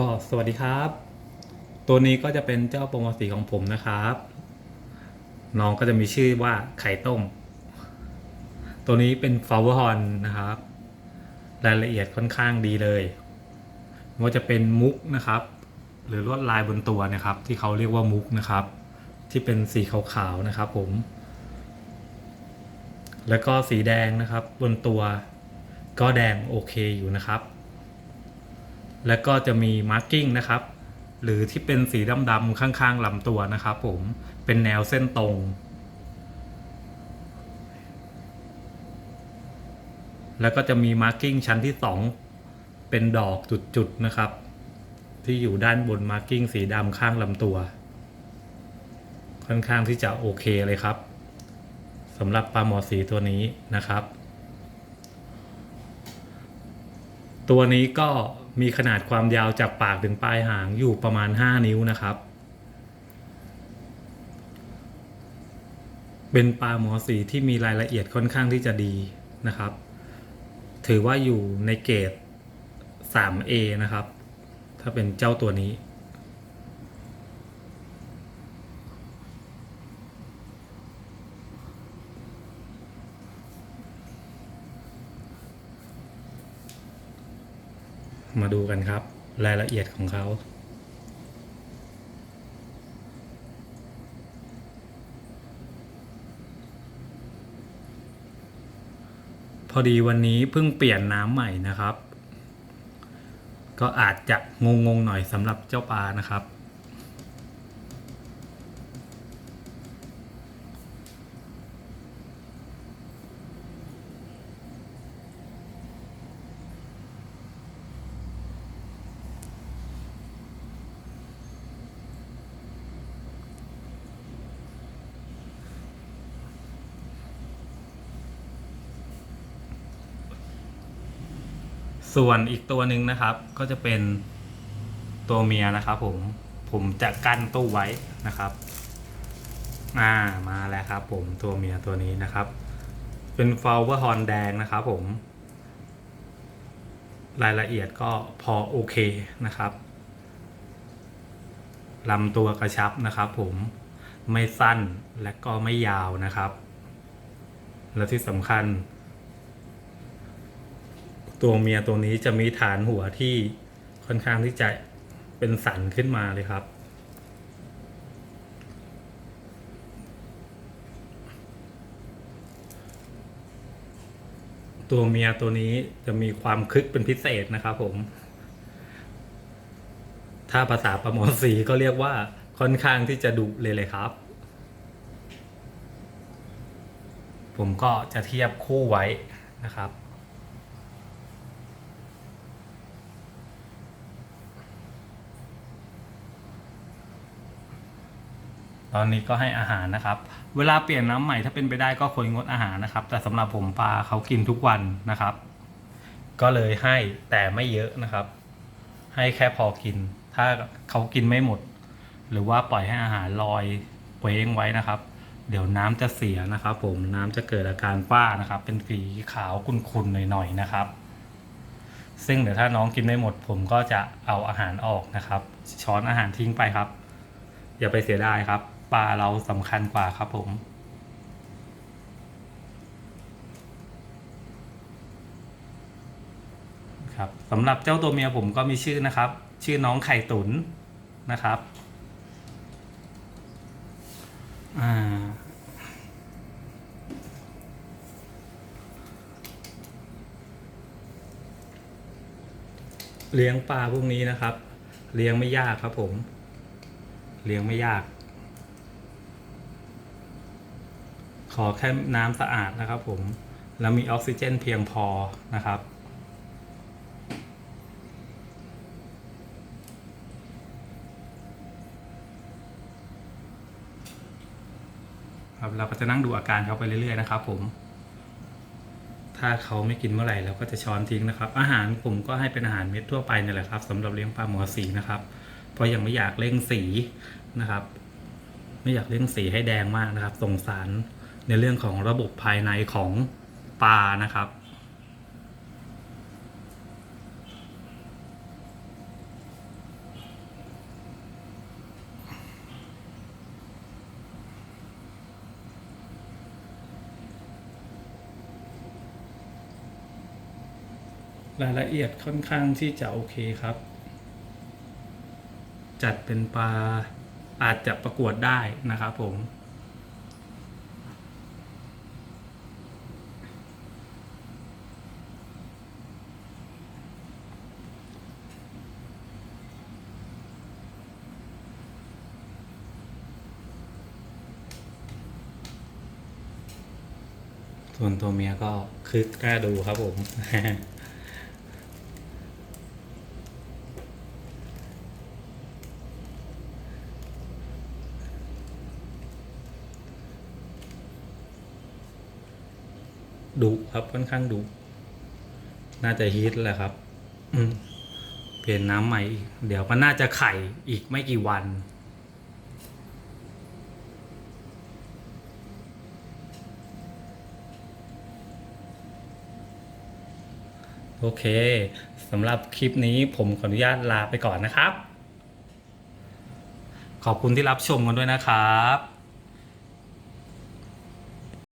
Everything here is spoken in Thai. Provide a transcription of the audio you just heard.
ก็สวัสดีครับ ตัวนี้ก็จะเป็นเจ้าโปรโมสีของผมนะครับ น้องก็จะมีชื่อว่าไข่ต้ม ตัวนี้เป็นฟลาวเวอร์ฮอนนะครับ รายละเอียดค่อนข้างดีเลยว่าจะเป็นมุกนะครับ หรือลวดลายบนตัวนะครับ ที่เขาเรียกว่ามุกนะครับ ที่เป็นสีขาวๆนะครับ ผม แล้วก็สีแดงนะครับ บนตัว ก็แดงโอเคอยู่นะครับ แล้วก็จะมีมาร์กิ้งนะครับ หรือที่เป็นสีดำๆข้างๆลำตัวนะครับผมเป็นแนวเส้นตรง แล้วก็จะมีมาร์กิ้งชั้นที่ 2 เป็นดอกจุดๆนะครับ ที่อยู่ด้านบนมาร์กิ้งสีดำข้างลำตัว ค่อนข้างที่จะโอเคเลยครับสำหรับปลาหมอสีตัวนี้นะครับ ตัวนี้ก็ มีขนาดความยาวจากปากถึงปลายหางอยู่ประมาณ 5 นิ้วนะครับ เป็นปลาหมอสีที่มีรายละเอียดค่อนข้างที่จะดีนะครับ ถือว่าอยู่ในเกรด 3A นะครับ ถ้าเป็นเจ้าตัวนี้ มาดูกันครับ รายละเอียดของเขาพอดีวันนี้เพิ่งเปลี่ยนน้ำใหม่นะครับ ก็อาจจะงงๆหน่อยสำหรับเจ้าปลานะครับ ส่วนอีกตัวหนึ่งนะครับก็จะเป็นตัวเมียนะครับผมผมจะกั้นตู้ไว้นะครับอ่ามาแล้วครับ ผมตัวเมียตัวนี้นะครับ เป็นฟลเวอร์ฮอนแดงนะครับผม รายละเอียดก็พอโอเคนะครับลำตัวกระชับนะครับ ผมไม่สั้นและก็ไม่ยาวนะครับ และที่สำคัญ ตัวเมียตัวนี้จะมีฐานหัวที่ค่อนข้างที่จะเป็นสันขึ้นมาเลยครับ ตัวเมียตัวนี้จะมีความคึกเป็นพิเศษนะครับผม ถ้าภาษาประมอสีก็เรียกว่าค่อนข้างที่จะดุเลยเลยครับ ผมก็จะเทียบคู่ไว้นะครับ ตอนนี้ก็ให้อาหารนะครับ เวลาเปลี่ยนน้ำใหม่ถ้าเป็นไปได้ก็ควรงดอาหารนะครับ แต่สำหรับผมปลาเขากินทุกวันนะครับ ก็เลยให้แต่ไม่เยอะนะครับ ให้แค่พอกิน ถ้าเขากินไม่หมด หรือว่าปล่อยให้อาหารลอยเคว้งไว้นะครับ เดี๋ยวน้ำจะเสียนะครับ ผมน้ำจะเกิดอาการฝ้านะครับ เป็นสีขาวขุ่นๆหน่อยๆนะครับซึ่งเดี๋ยวถ้าน้องกินไม่หมดผมก็จะเอาอาหารออกนะครับ ช้อนอาหารทิ้งไปครับ อย่าไปเสียดายครับ ปลาเราสำคัญกว่าครับผมครับสำหรับเจ้าตัวเมียผมก็มีชื่อนะครับ ชื่อน้องไข่ตุนนะครับอ่าเลี้ยงปลาพวกนี้นะครับ เลี้ยงไม่ยากครับผม เลี้ยงไม่ยาก ขอแค่น้ำสะอาดนะครับผม แล้วมีออกซิเจนเพียงพอนะครับ ครับเราก็จะนั่งดูอาการเขาไปเรื่อยๆนะครับ ผม ถ้าเขาไม่กินเมื่อไหร่เราก็จะช้อนทิ้งนะครับ อาหารผมก็ให้เป็นอาหารเม็ดทั่วไปนี่แหละครับสำหรับเลี้ยงปลาหมอสีนะครับ เพราะยังไม่อยากเร่งสีนะครับ ไม่อยากเร่งสีให้แดงมากนะครับสงสาร ในเรื่องของระบบภายในของปลานะครับ รายละเอียดค่อนข้างที่จะโอเคครับ จัดเป็นปลาอาจจะประกวดได้นะครับผม ส่วนตัวเมียก็คึกกล้าดูครับผม ดุครับค่อนข้างดุ น่าจะฮิตแหละครับ เปลี่ยนน้ำใหม่อีกเดี๋ยวมันน่าจะไข่อีกไม่กี่วัน โอเคสำหรับคลิปนี้ผมขออนุญาตลาไปก่อนนะครับ ขอบคุณที่รับชมกันด้วยนะครับ